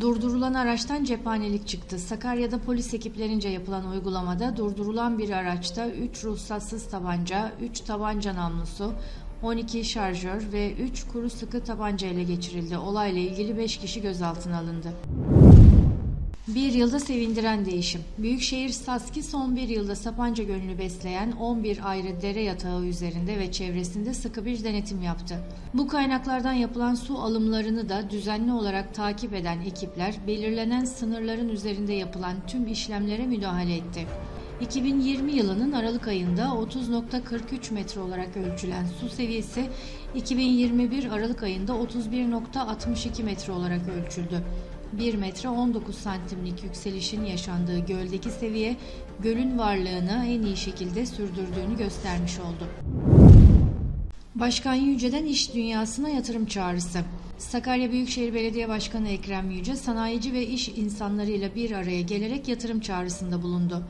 Durdurulan araçtan cephanelik çıktı. Sakarya'da polis ekiplerince yapılan uygulamada durdurulan bir araçta 3 ruhsatsız tabanca, 3 tabanca namlusu, 12 şarjör ve 3 kuru sıkı tabanca ele geçirildi. Olayla ilgili 5 kişi gözaltına alındı. Bir yılda sevindiren değişim. Büyükşehir Saski son bir yılda Sapanca Gölü'nü besleyen 11 ayrı dere yatağı üzerinde ve çevresinde sıkı bir denetim yaptı. Bu kaynaklardan yapılan su alımlarını da düzenli olarak takip eden ekipler belirlenen sınırların üzerinde yapılan tüm işlemlere müdahale etti. 2020 yılının Aralık ayında 30.43 metre olarak ölçülen su seviyesi 2021 Aralık ayında 31.62 metre olarak ölçüldü. 1 metre 19 santimlik yükselişin yaşandığı göldeki seviye gölün varlığını en iyi şekilde sürdürdüğünü göstermiş oldu. Başkan Yüce'den iş dünyasına yatırım çağrısı. Sakarya Büyükşehir Belediye Başkanı Ekrem Yüce, sanayici ve iş insanlarıyla bir araya gelerek yatırım çağrısında bulundu.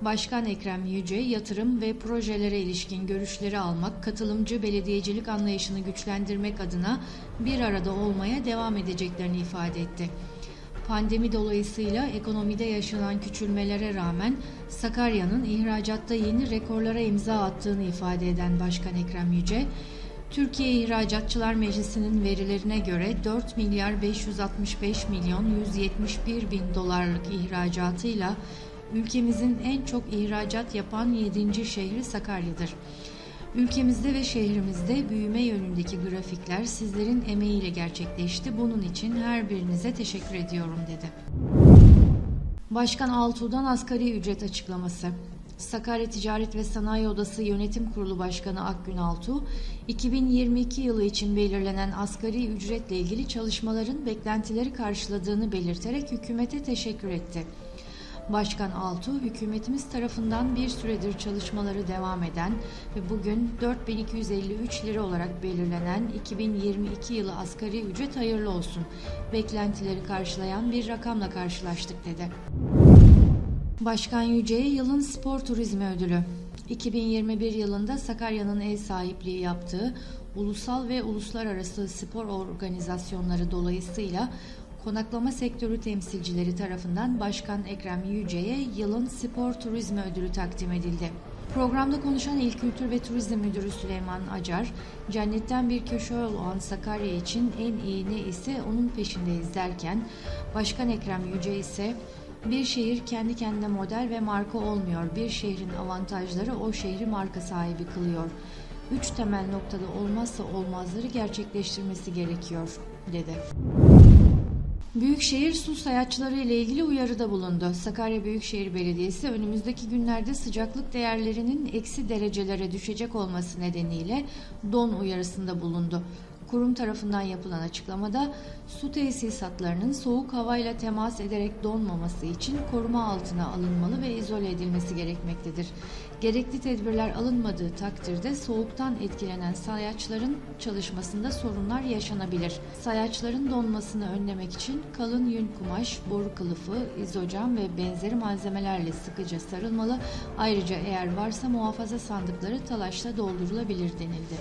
Başkan Ekrem Yüce, yatırım ve projelere ilişkin görüşleri almak, katılımcı belediyecilik anlayışını güçlendirmek adına bir arada olmaya devam edeceklerini ifade etti. Pandemi dolayısıyla ekonomide yaşanan küçülmelere rağmen Sakarya'nın ihracatta yeni rekorlara imza attığını ifade eden Başkan Ekrem Yüce, Türkiye İhracatçılar Meclisi'nin verilerine göre 4 milyar 565 milyon 171 bin dolarlık ihracatıyla ülkemizin en çok ihracat yapan 7. şehri Sakarya'dır. Ülkemizde ve şehrimizde büyüme yönündeki grafikler sizlerin emeğiyle gerçekleşti. Bunun için her birinize teşekkür ediyorum dedi. Başkan Altuğ'dan asgari ücret açıklaması. Sakarya Ticaret ve Sanayi Odası Yönetim Kurulu Başkanı Akgün Altuğ, 2022 yılı için belirlenen asgari ücretle ilgili çalışmaların beklentileri karşıladığını belirterek hükümete teşekkür etti. Başkan Altuğ, hükümetimiz tarafından bir süredir çalışmaları devam eden ve bugün 4253 lira olarak belirlenen 2022 yılı asgari ücret hayırlı olsun. Beklentileri karşılayan bir rakamla karşılaştık dedi. Başkan Yüce'ye yılın spor turizmi ödülü. 2021 yılında Sakarya'nın ev sahipliği yaptığı ulusal ve uluslararası spor organizasyonları dolayısıyla konaklama sektörü temsilcileri tarafından Başkan Ekrem Yüce'ye yılın spor turizmi ödülü takdim edildi. Programda konuşan İl Kültür ve Turizm Müdürü Süleyman Acar, cennetten bir köşe olan Sakarya için en iyi ne ise onun peşindeyiz derken, Başkan Ekrem Yüce ise bir şehir kendi kendine model ve marka olmuyor. Bir şehrin avantajları o şehri marka sahibi kılıyor. Üç temel noktada olmazsa olmazları gerçekleştirmesi gerekiyor, dedi. Büyükşehir su sayaçları ile ilgili uyarıda bulundu. Sakarya Büyükşehir Belediyesi önümüzdeki günlerde sıcaklık değerlerinin eksi derecelere düşecek olması nedeniyle don uyarısında bulundu. Kurum tarafından yapılan açıklamada su tesisatlarının soğuk havayla temas ederek donmaması için koruma altına alınmalı ve izole edilmesi gerekmektedir. Gerekli tedbirler alınmadığı takdirde soğuktan etkilenen sayaçların çalışmasında sorunlar yaşanabilir. Sayaçların donmasını önlemek için kalın yün kumaş, boru kılıfı, izocam ve benzeri malzemelerle sıkıca sarılmalı. Ayrıca eğer varsa muhafaza sandıkları talaşla doldurulabilir denildi.